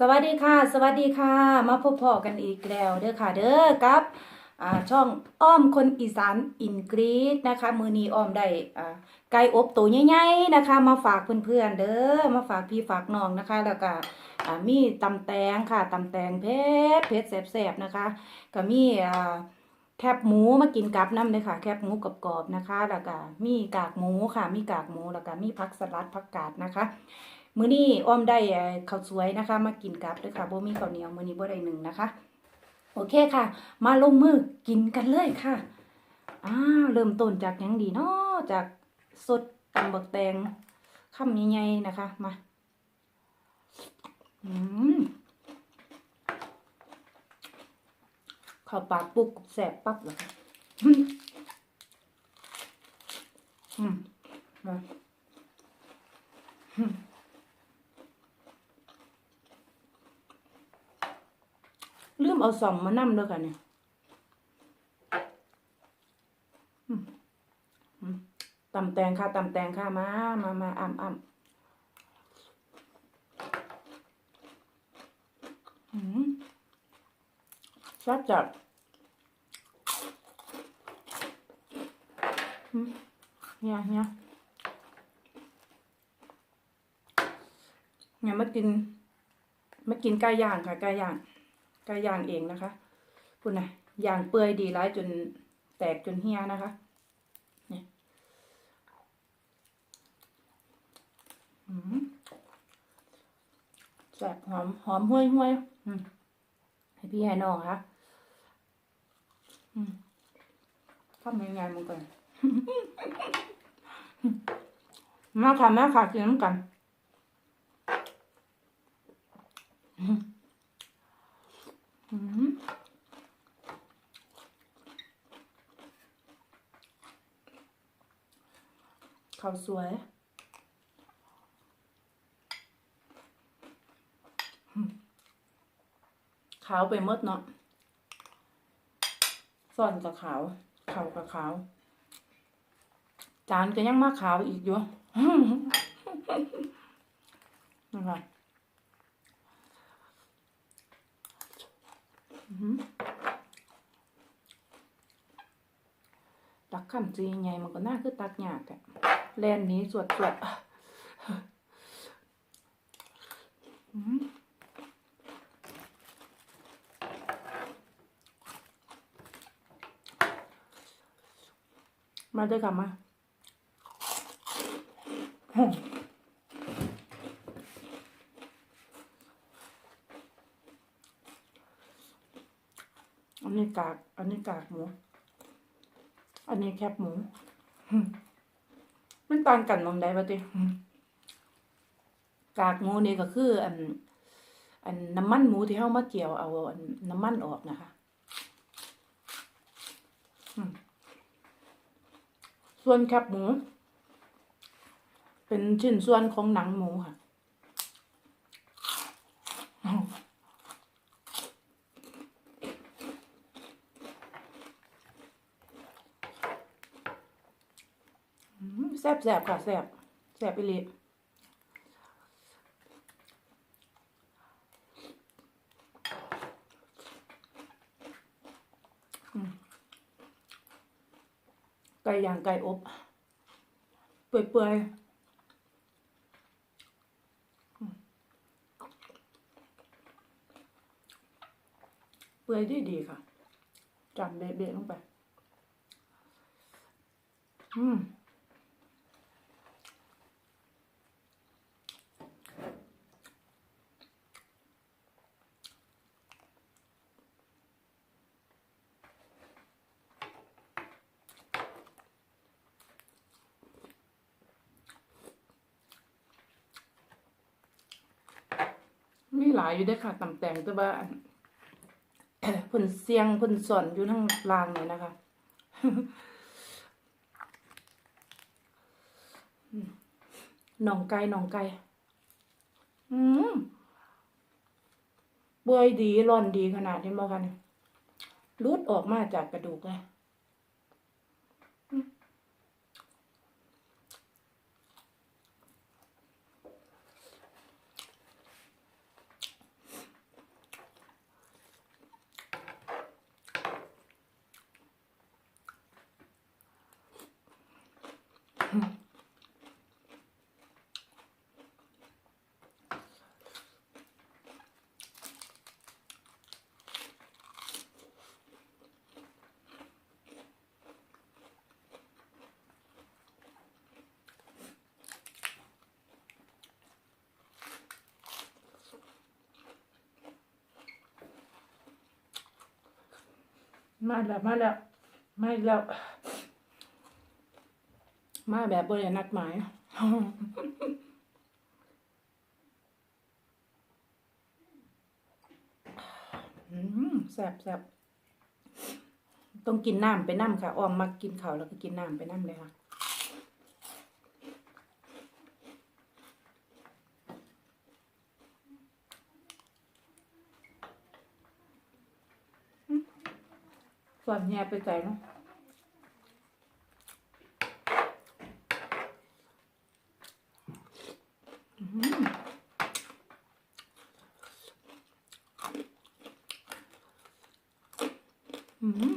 สวัสดีค่ะ สวัสดีค่ะ มาพบพอกันอีกแล้วเด้อค่ะ เด้อกับช่องอ้อมคนอีสานอินกรีดนะคะ มือนีอ้อมได้ไก่อบตัวใหญ่ๆนะคะ มาฝากเพื่อนๆเด้อมาฝากพี่ฝากน้องนะคะ แล้วก็มีตำแตงค่ะตำแตงเผ็ดเผ็ดแซ่บๆนะคะก็มีแคบหมูมากินกับน้ำเลยค่ะ แคบหมูกรอบๆนะคะ แล้วก็มีกากหมูค่ะ มีกากหมูแล้วก็มีผักสลัดผักกาดนะคะ มื้อนี้อ้อมได้ข้าวสวยนะคะ มากินกับด้วยค่ะบ่มีข้าวเหนียวมื้อนี้บ่ได้หนึ่งนะคะ โอเคค่ะ มาลงมือกินกันเลยค่ะอ้าวเริ่มต้นจากยังดีเนาะจากสดตำบักแตงคำใหญ่ๆนะคะมาอืมข้าวปากปุ๊บแสบปั๊บเลยอืมอืมมาอืม ลืม เอาสอมมานำแล้วกันเนี่ยตำแตงค่ะตำแตงค่ะมามามาอ่ำอ่ำอืมชอบจัดอืมเนี่ยเนี่ยเนี่ยมากินมากินไก่ย่างค่ะไก่ย่าง ก็ย่างเองนะคะพูดนะย่างเปื่อยดีร้ายจนแตกจนเฮียนะคะเนี่ยแซ่บหอมหอมห้วยห้วยให้พี่ให้น้องค่ะอืมทำยังไงมันก่อนมาค่ะม่ค่ะกินน้ำกัน อืม ข้าวสวยขาวไปหมดเนาะซ่อนกับขาวขาวกับขาว จานก็ยังมาขาวอีกอยู่นะคะอืม ตักคำจีไงมันก็น่าคือตักยากอะแลนนี้สวดสวดอืมมาด้วยกันมาอืมอันนี้ กาก อันนี้กากหมู อันนี้แคบหมู มันต่างกันมองได้ปะติกากหมูนี่ก็คือ อัน อันน้ำมันหมูที่เฮามาเกี่ยวเอาอันน้ำมันออกนะคะส่วนแคบหมู เป็นชิ้นส่วนของหนังหมูค่ะอืมอืม แซ่บแซ่บค่ะแซ่บแซ่บไปเลยไก่ย่างไก่อบเปื่อยๆเปื่อยดีดีๆค่ะจำเบะๆลงไป อืม มีหลายอยู่เด้ค่ะตำแตงแต่ว่าอันเพิ่นเสียงเพิ่นสอนอยู่ทั้งล่างเลยนะคะหนองไก่หนองไก่อืมบวยดีร่อนดีขนาดนี้บ่คะเนี่ยรุดออกมาจากกระดูกเลย มาแล้ว มาแล้ว มาแล้ว มาแบบบรินัดหมายแซ่บแซ่บต้องกินน้ำไปน้ำค่ะ ออมมากินข้าวแล้วก็กินน้ำไปน้ำเลยค่ะส่วนแย่ไปใจเนาะอื้อหืออื้อหือ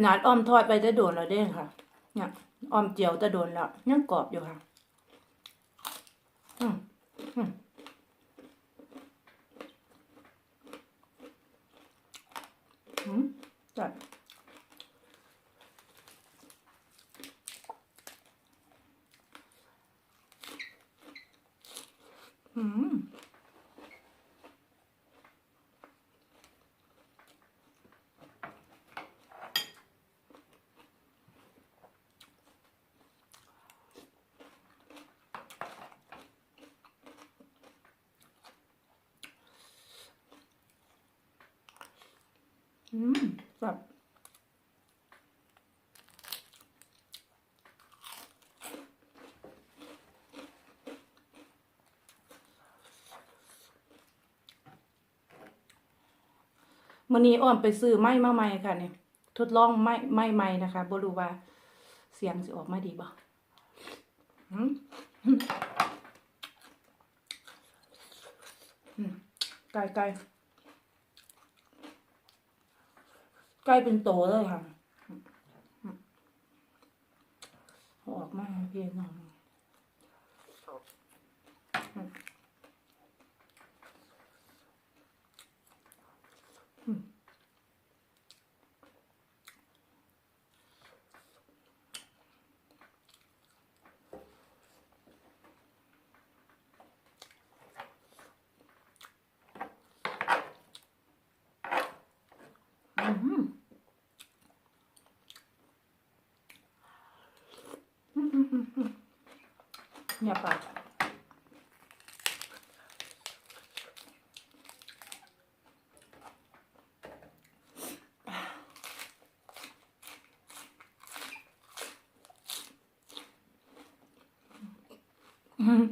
ขนาดอ้อมทอดไปจะโดนแล้วเด้งค่ะ เนี่ยอ้อมเจียวจะโดนแล้วยังกรอบอยู่ค่ะ อืมอืม อืมจัดอืม อืมจัดมื่อนี้อ้อมไปซื้อไม้มาใหม่ค่ะเนี่ยทดลองไม้ไม้ใหม่นะคะบ่รู้ว่าเสียงสิออกมาดีบ่หืมอืมไก่ กลายเป็นโตแล้วค่ะอืมเอาออกมาให้พี่น้องอืมอืม อืม เนี่ยปากอืม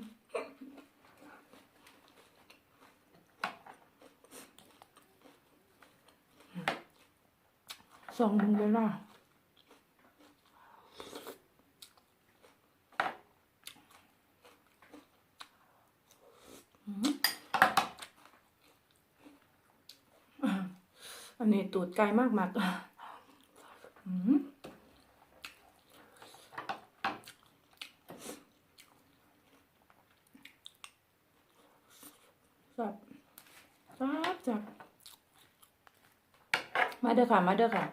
สองมึงเลยล่ะ อันนี้ ตูดไกลมากมากจับจับจับมาเด้อค่ะ มาเด้อค่ะ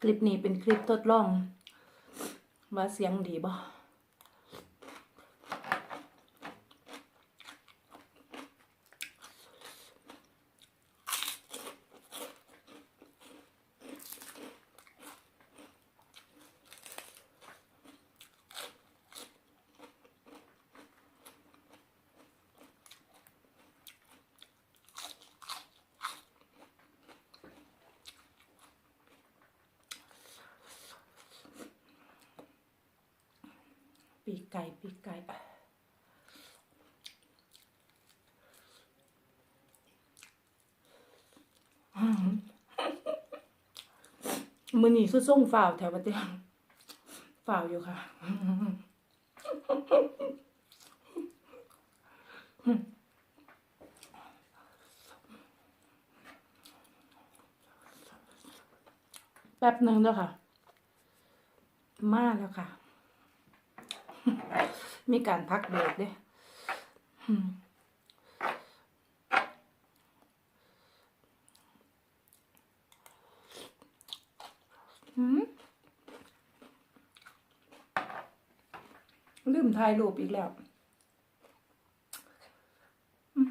คลิปนี้เป็นคลิปทดลองว่าเสียงดีบ่ ปีกไก่ปีกไก่มือนี่คือส่งฝ่าวแถวประเทศฝ่าวอยู่ค่ะแป๊บหนึ่งแล้วค่ะ มาแล้วค่ะ มีการพักเบรกด้วยอืมอืมลืมถ่ายรูปอีกแล้วอืม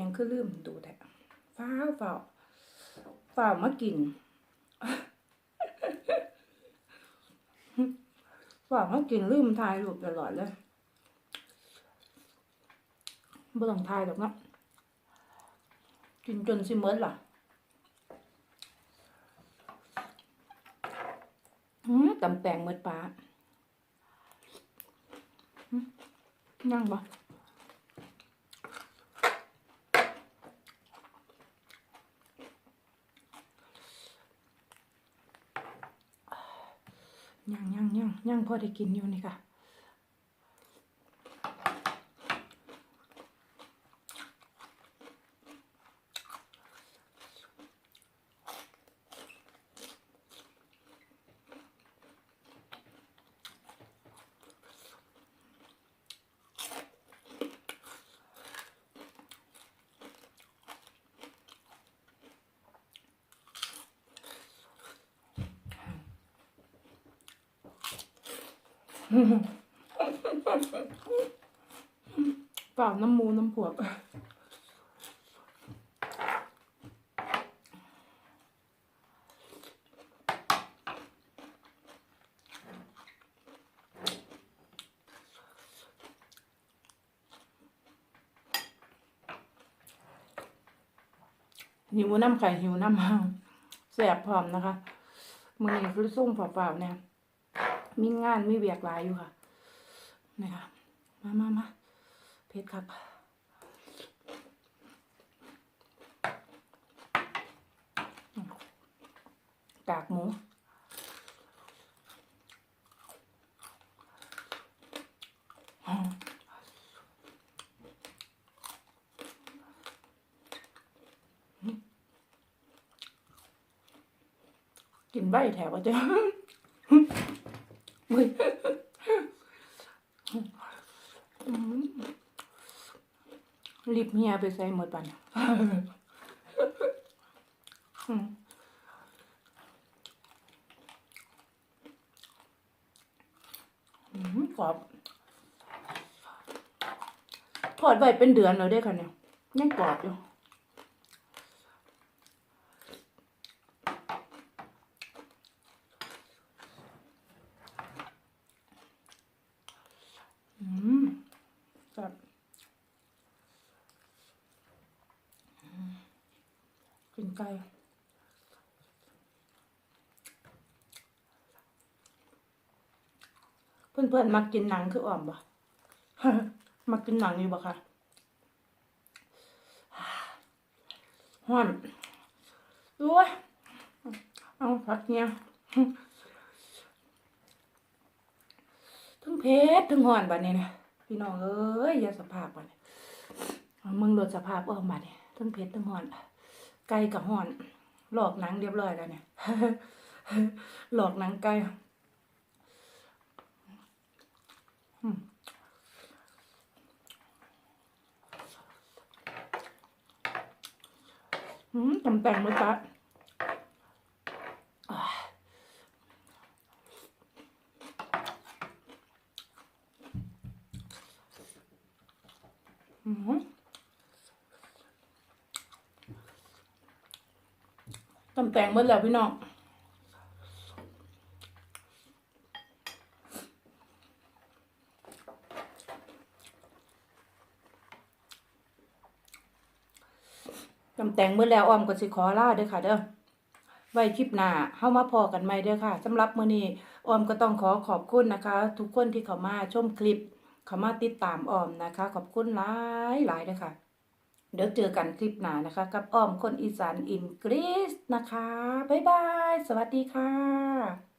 ยังคือลืมดูแท้ฟ้าวฟ้าวฟ้าวมากิน ฟ้าวมากินลืมทายรูปตลอดเลยบ่ต้องทายหรอกนะกินจนสิเมิดล่ะอืมตำแตงเมิดปลานั่งบ่ ยังยังยังยังพอได้กินอยู่นี่ค่ะ เปล่าน้ำมูน้ำผวกหิวน้ำไข่หิวน้ำห้างแสบพร้อมนะคะมือนี้คือส่งเปล่าๆเนี่ย มีงานมีเวียกหลายอยู่ค่ะนี่ค่ะมามามาเพชรครับกากหมูกินใบแถวว่าจะ มึงอืมรีบเมียไปใส่หมดปันอืมอืมกรอบทอดไว้เป็นเดือนแล้วเด้ค่ะเนี่ยยังกรอบอยู่ อืมแบบอืมกิ นไก่เพื่อนๆมักกินหนังคืออ่อมบ่มักกินหนังอยู่บ่คะหอนโอ้ยเอาพักเนี่ยทั้งเพชรทั้งห่อนบัดนี้นะพี่น้องเอ้ยอย่าสภาพบัดนี้เอามึงลดสภาพออกมาเนี่ยทั้งเพชรทั้งห่อน ไก่กับห่อน หลอกหนังเรียบร้อยแล้วเนี่ย หลอกหนังไก่อืมตำแต่งมือตาอืมจำ แต่งหมดแล้วพี่น้องจำแต่งเมื่อแล้วอ้อมก็สิขอลาเด้อค่ะ เด้อ ไว้คลิปหน้าเฮามาพอกันใหม่เด้อค่ะสำหรับมื้อนี้อ้อมก็ต้องขอขอบคุณนะคะ ทุกคนที่เข้ามาชมคลิป เข้ามาติดตามอ้อมนะคะ ขอบคุณหลายหลายเด้อค่ะ เดี๋ยวเจอกันคลิปหน้านะคะ กับอ้อมคนอีสานอินกรีซนะคะ บ๊ายบาย สวัสดีค่ะ